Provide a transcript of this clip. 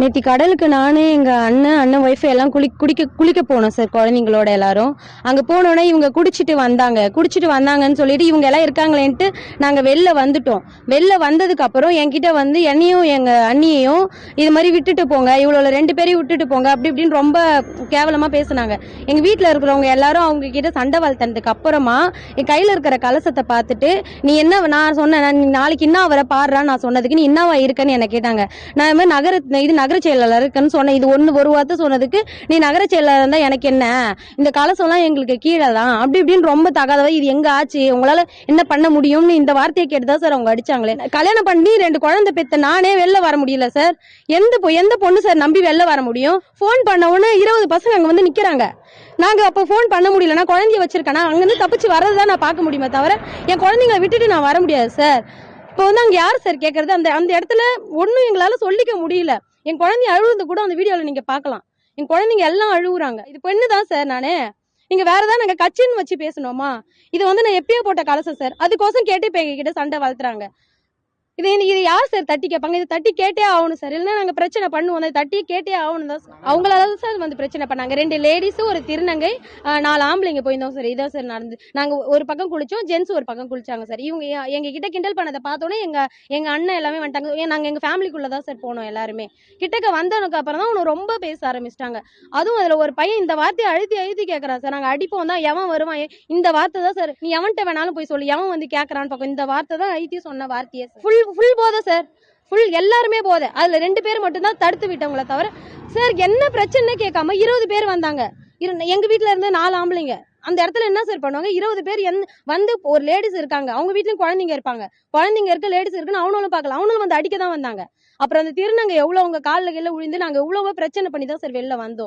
நேத்தி கடலுக்கு நான் எங்க அண்ணன் அண்ணன் ஒய்ஃப் எல்லாம் குளி குடிக்க குளிக்க போனோம் சார் குழந்தைங்களோட எல்லாரும். அங்க போனோடனே இவங்க குடிச்சிட்டு வந்தாங்க. குடிச்சிட்டு வந்தாங்கன்னு சொல்லிட்டு இவங்க எல்லாம் இருக்காங்களேன்ட்டு நாங்க வெளில வந்துட்டோம். வெளில வந்ததுக்கு அப்புறம் என்கிட்ட வந்து என்னையும் எங்க அண்ணியையும் இது மாதிரி விட்டுட்டு போங்க இவ்வளவு ரெண்டு பேரையும் விட்டுட்டு போங்க அப்படி இப்படின்னு ரொம்ப கேவலமா பேசினாங்க. எங்க வீட்டில் இருக்கிறவங்க எல்லாரும் அவங்க கிட்ட சண்டை வளர்த்தனதுக்கு அப்புறமா என் கையில இருக்கிற கலசத்தை பார்த்துட்டு நீ என்ன நான் சொன்னேன் நீ நாளைக்கு இன்னும் அவரை பாடுறான்னு நான் சொன்னதுக்கு நீ என்னவா இருக்கன்னு என்ன கேட்டாங்க. நான் இது மாதிரி நகர இது நகர செயலாளர் இருக்குன்னு சொன்னேன் இது ஒன்று ஒரு வார்த்தை சொன்னதுக்கு நீ நகர செயலாளர் இருந்தால் எனக்கு என்ன? இந்த கலசம்லாம் எங்களுக்கு கீழே தான். அப்படி இப்படின்னு ரொம்ப தகாதவா இது எங்கே ஆச்சு? உங்களால் என்ன பண்ண முடியும்னு இந்த வார்த்தையை கேட்டுதான் சார் அவங்க அடிச்சாங்களே. கல்யாணம் பண்ணி ரெண்டு குழந்தை பெத்த நானே வெளில வர முடியல சார். எந்த பொ- எந்த பொண்ணு சார் நம்பி வெளில வர முடியும்? ஃபோன் பண்ண உடனே இருபது பசங்க அங்கே வந்து நிற்கிறாங்க நாங்க அப்போ ஃபோன் பண்ண முடியலன்னா குழந்தைய வச்சிருக்கேன்? அங்க இருந்து தப்பிச்சு வர்றதுதான் நான் பார்க்க முடியுமே தவிர என் குழந்தைங்களை விட்டுட்டு நான் வர முடியாது சார். இப்போ வந்து அங்க யார் சார் கேக்குறது? அந்த அந்த இடத்துல ஒண்ணும் எங்களால சொல்லிக்க முடியல. என் குழந்தைய அழுகுறது கூட அந்த வீடியோல நீங்க பார்க்கலாம். என் குழந்தைங்க எல்லாம் அழுகுறாங்க இது பெண்ணு தான் சார் நானு. நீங்க வேற ஏதாவது நாங்க கட்சின்னு வச்சு பேசணுமா? இது வந்து நான் எப்பயோ போட்ட கலசம் சார் அதுக்கோசம் கேட்டு இப்ப எங்ககிட்ட சண்டை வளர்த்துறாங்க. இது இது யார் சார் தட்டி கேட்பாங்க? இது தட்டி கேட்டே ஆகணும் சார். இல்லைன்னா நாங்கள் பிரச்சனை பண்ணுவோம். அதை தட்டி கேட்டே ஆகணும் தான் சார். அவங்களால தான் சார் வந்து பிரச்சனை பண்ணாங்க. ரெண்டு லேடிஸும் ஒரு திருநங்கை நாலு ஆம்பளைங்க போயிருந்தோம் சார். இதான் சார் நடந்து நாங்கள் ஒரு பக்கம் குளிச்சோம் ஜென்ஸ் ஒரு பக்கம் குளிச்சாங்க சார். இவங்க எங்க கிட்ட கிண்டல் பண்ணதை பார்த்தோன்னே எங்க எங்க அண்ணன் எல்லாமே வந்துட்டாங்க. ஏன் நாங்க எங்க ஃபேமிலிக்குள்ள தான் சார் போனோம் எல்லாருமே. கிட்டக்க வந்ததுக்கு அப்புறம் தான் அவனு ரொம்ப பேச ஆரம்பிச்சிட்டாங்க. அதுவும் அதில் ஒரு பையன் இந்த வார்த்தையை அழுத்தி அழுத்தி கேட்குறான் சார். நாங்கள் அடிப்போம் தான் எவன் வருவான் இந்த வார்த்தை தான் சார். நீ எவன்கிட்ட வேணாலும் போய் சொல்லு. எவன் வந்து கேட்கறான்னு பார்க்கும் இந்த வார்த்தை தான் அழுத்தி சொன்ன வார்த்தையே ஃபுல் ஃபுல் போதை சார் ஃபுல் எல்லாருமே போதை. அதில் ரெண்டு பேர் மட்டும்தான் தடுத்து விட்டவங்கள தவிர சார் என்ன பிரச்சனை கேட்காம இருபது பேர் வந்தாங்க. இரு- எங்கள் வீட்டில் இருந்து நாலு ஆம்பளைங்க. அந்த இடத்துல என்ன சார் பண்ணுவாங்க? இருபது பேர் எந்த வந்து ஒரு லேடிஸ் இருக்காங்க. அவங்க வீட்லயும் குழந்தைங்க இருப்பாங்க. குழந்தைங்க இருக்க லேடிஸ் இருக்குன்னு அவனும் பார்க்கல. அவனும் வந்து அடிக்க தான் வந்தாங்க. அப்புறம் அந்த திருநங்கை எவ்வளோ அவங்க காலில் கீழே விழுந்து நாங்கள் எவ்வளவோ பிரச்சனை பண்ணி தான் சார் வெளில வந்தோம்.